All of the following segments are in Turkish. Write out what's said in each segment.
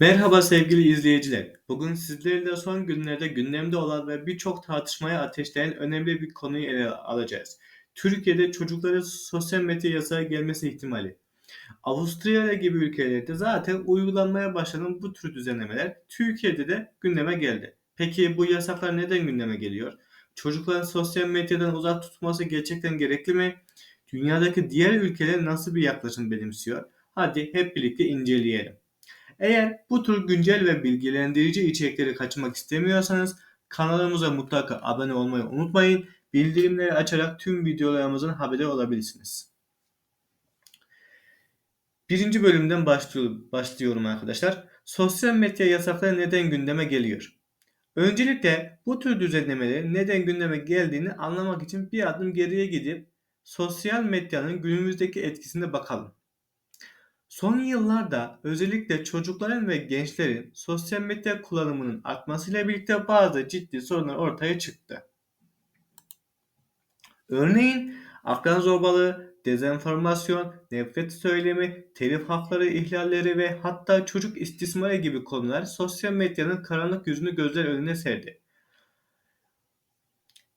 Merhaba sevgili izleyiciler. Bugün sizlerle son günlerde gündemde olan ve birçok tartışmaya ateşleyen önemli bir konuyu ele alacağız. Türkiye'de çocukların sosyal medya yasağı gelmesi ihtimali. Avustralya gibi ülkelerde zaten uygulanmaya başlanan bu tür düzenlemeler Türkiye'de de gündeme geldi. Peki bu yasaklar neden gündeme geliyor? Çocukların sosyal medyadan uzak tutması gerçekten gerekli mi? Dünyadaki diğer ülkeler nasıl bir yaklaşım benimsiyor? Hadi hep birlikte inceleyelim. Eğer bu tür güncel ve bilgilendirici içerikleri kaçırmak istemiyorsanız kanalımıza mutlaka abone olmayı unutmayın. Bildirimleri açarak tüm videolarımızın haberi olabilirsiniz. Birinci bölümden başlıyorum arkadaşlar. Sosyal medya yasakları neden gündeme geliyor? Öncelikle bu tür düzenlemelerin neden gündeme geldiğini anlamak için bir adım geriye gidip sosyal medyanın günümüzdeki etkisine bakalım. Son yıllarda özellikle çocukların ve gençlerin sosyal medya kullanımının artmasıyla birlikte bazı ciddi sorunlar ortaya çıktı. Örneğin akran zorbalığı, dezenformasyon, nefret söylemi, telif hakları ihlalleri ve hatta çocuk istismarı gibi konular sosyal medyanın karanlık yüzünü gözler önüne serdi.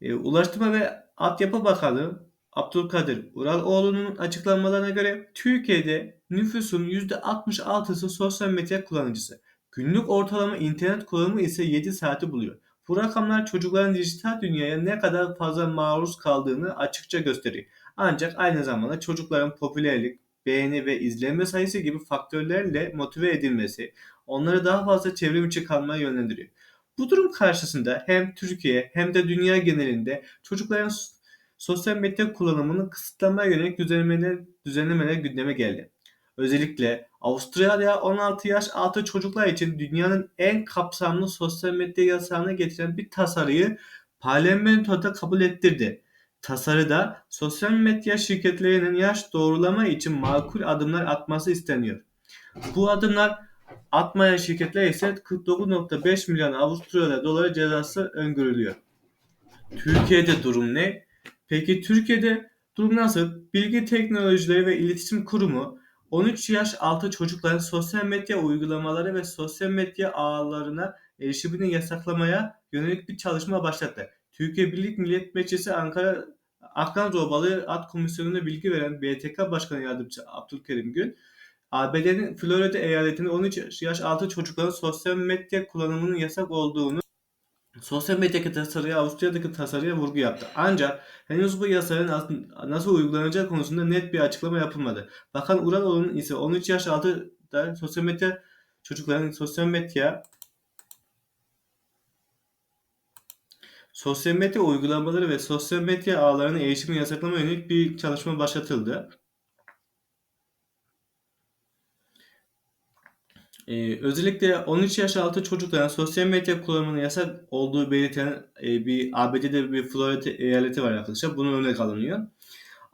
E, Ulaştırma ve Altyapı Bakanı Abdülkadir Uraloğlu'nun açıklamalarına göre Türkiye'de nüfusun %66'sı sosyal medya kullanıcısı. Günlük ortalama internet kullanımı ise 7 saati buluyor. Bu rakamlar çocukların dijital dünyaya ne kadar fazla maruz kaldığını açıkça gösteriyor. Ancak aynı zamanda çocukların popülerlik, beğeni ve izlenme sayısı gibi faktörlerle motive edilmesi onları daha fazla çevrim içi kalmaya yönlendiriyor. Bu durum karşısında hem Türkiye hem de dünya genelinde çocukların sosyal medya kullanımını kısıtlamaya yönelik düzenlemeler, düzenlemeler gündeme geldi. Özellikle Avustralya 16 yaş altı çocuklar için dünyanın en kapsamlı sosyal medya yasağını getiren bir tasarıyı parlamentoda kabul ettirdi. Tasarıda sosyal medya şirketlerinin yaş doğrulama için makul adımlar atması isteniyor. Bu adımlar atmayan şirketler ise 49.5 milyon Avustralya doları cezası öngörülüyor. Türkiye'de durum ne? Peki Türkiye'de durum nasıl? Bilgi Teknolojileri ve İletişim Kurumu 13 yaş altı çocukların sosyal medya uygulamaları ve sosyal medya ağlarına erişimini yasaklamaya yönelik bir çalışma başlattı. Türkiye Birlik Millet Meclisi Ankara Akran Zorbalığı Ad Komisyonu'na bilgi veren BTK Başkanı Yardımcısı Abdülkerim Gün, ABD'nin Florida eyaletinde 13 yaş altı çocukların sosyal medya kullanımının yasak olduğunu sosyal medyadaki tasarıya Avusturya'daki tasarıya vurgu yaptı. Ancak henüz bu yasanın nasıl uygulanacağı konusunda net bir açıklama yapılmadı. Bakan Uraloğlu'nun ise 13 yaş altında sosyal medya çocukların sosyal medya sosyal medya uygulamaları ve sosyal medya ağlarına erişimi yasaklama yönelik bir çalışma başlatıldı. Ee, özellikle 13 yaş altı çocukların sosyal medya kullanımının yasak olduğu belirten e, bir ABD'de bir Florida eyaleti var arkadaşlar. Bunu örnek alınıyor.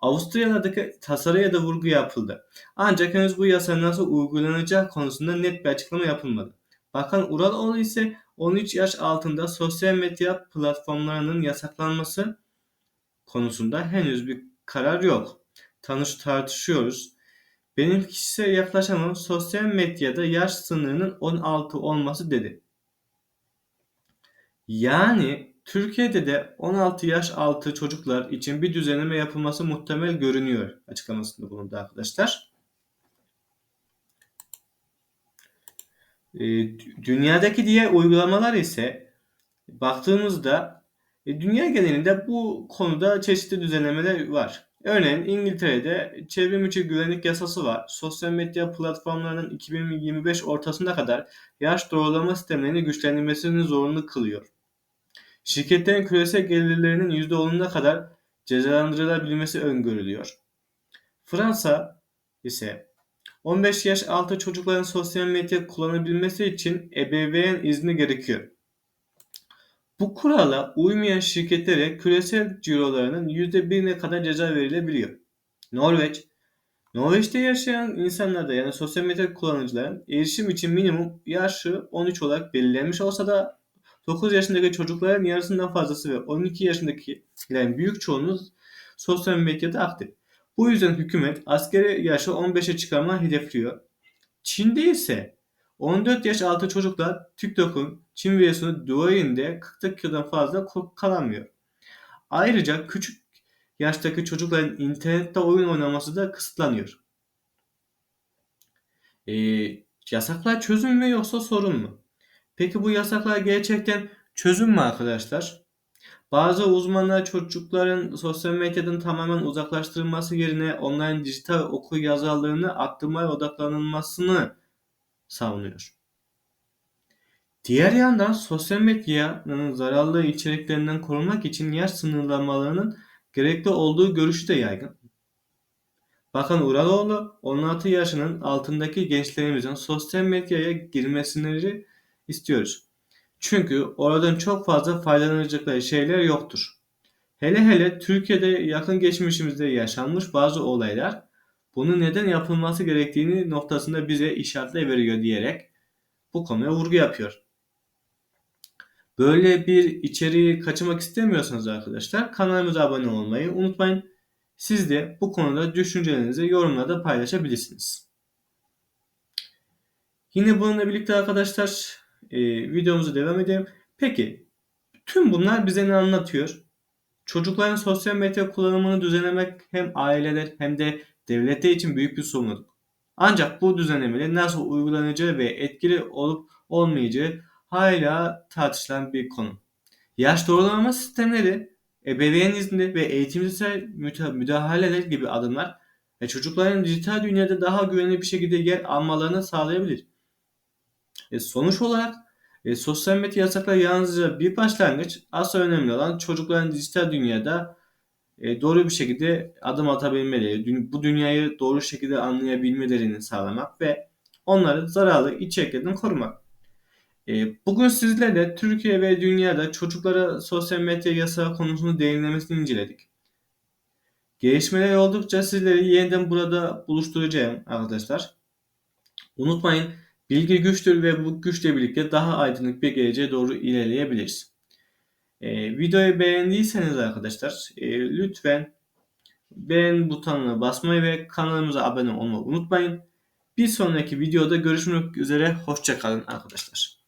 Avustralya'daki tasarıya da vurgu yapıldı. Ancak henüz bu yasa nasıl uygulanacağı konusunda net bir açıklama yapılmadı. Bakan Uraloğlu ise 13 yaş altında sosyal medya platformlarının yasaklanması konusunda henüz bir karar yok. Tanış tartışıyoruz. Benim kişisel yaklaşımım sosyal medyada yaş sınırının 16 olması dedi. Yani Türkiye'de de 16 yaş altı çocuklar için bir düzenleme yapılması muhtemel görünüyor açıklamasında bulundu arkadaşlar. E, dünyadaki diğer uygulamalar ise baktığımızda e, dünya genelinde bu konuda çeşitli düzenlemeler var. Örneğin İngiltere'de çevrim içi güvenlik yasası var. Sosyal medya platformlarının 2025 ortasına kadar yaş doğrulama sistemlerini güçlendirmesini zorunlu kılıyor. Şirketlerin küresel gelirlerinin %10'una kadar cezalandırılabilmesi öngörülüyor. Fransa ise 15 yaş altı çocukların sosyal medya kullanabilmesi için ebeveyn izni gerekiyor. Bu kurala uymayan şirketlere küresel cirolarının %1'ine kadar ceza verilebiliyor. Norveç Norveç'te yaşayan insanlarda yani sosyal medya kullanıcıların erişim için minimum yaşı 13 olarak belirlenmiş olsa da 9 yaşındaki çocukların yarısından fazlası ve 12 yaşındaki yani büyük çoğunluğu sosyal medyada aktif. Bu yüzden hükümet askeri yaşı 15'e çıkarma hedefliyor. Çin'de ise 14 yaş altı çocuklar TikTok'un Çin versiyonu Douyin'de 40 dakikadan fazla kalamıyor. Ayrıca küçük yaştaki çocukların internette oyun oynaması da kısıtlanıyor. E, yasaklar çözüm mü yoksa sorun mu? Peki bu yasaklar gerçekten çözüm mü arkadaşlar? Bazı uzmanlar çocukların sosyal medyadan tamamen uzaklaştırılması yerine onların dijital okur yazarlığını arttırmaya odaklanılmasını savunuyor. Diğer yandan sosyal medyanın zararlı içeriklerinden korunmak için yaş sınırlamalarının gerekli olduğu görüşü de yaygın. Bakan Uraloğlu 16 yaşının altındaki gençlerimizin sosyal medyaya girmesini istiyoruz. Çünkü oradan çok fazla faydalanacakları şeyler yoktur. Hele hele Türkiye'de yakın geçmişimizde yaşanmış bazı olaylar bunu neden yapılması gerektiğini noktasında bize işaretle veriyor diyerek bu konuya vurgu yapıyor. Böyle bir içeriği kaçırmak istemiyorsanız arkadaşlar kanalımıza abone olmayı unutmayın. Siz de bu konuda düşüncelerinizi yorumlarda paylaşabilirsiniz. Yine bununla birlikte arkadaşlar e, videomuza devam edelim. Peki tüm bunlar bize ne anlatıyor? Çocukların sosyal medya kullanımını düzenlemek hem aileler hem de devletler için büyük bir sorumluluk. Ancak bu düzenlemeler nasıl uygulanacağı ve etkili olup olmayacağı hala tartışılan bir konu. Yaş doğrulama sistemleri, ebeveyn izni ve eğitimsel müdahaleler gibi adımlar ve çocukların dijital dünyada daha güvenli bir şekilde yer almalarını sağlayabilir. E, sonuç olarak e, sosyal medya yasakları yalnızca bir başlangıç. Asıl önemli olan çocukların dijital dünyada e, doğru bir şekilde adım atabilmeleri, bu dünyayı doğru şekilde anlayabilmelerini sağlamak ve onları zararlı içeriklerden korumak. E, bugün sizlerle Türkiye ve dünyada çocuklara sosyal medya yasağı konusunu derinlemesine inceledik. Gelişmeler oldukça sizleri yeniden burada buluşturacağım arkadaşlar. Unutmayın bilgi güçtür ve bu güçle birlikte daha aydınlık bir geleceğe doğru ilerleyebiliriz. Ee, videoyu beğendiyseniz arkadaşlar e, lütfen beğen butonuna basmayı ve kanalımıza abone olmayı unutmayın. Bir sonraki videoda görüşmek üzere. Hoşçakalın arkadaşlar.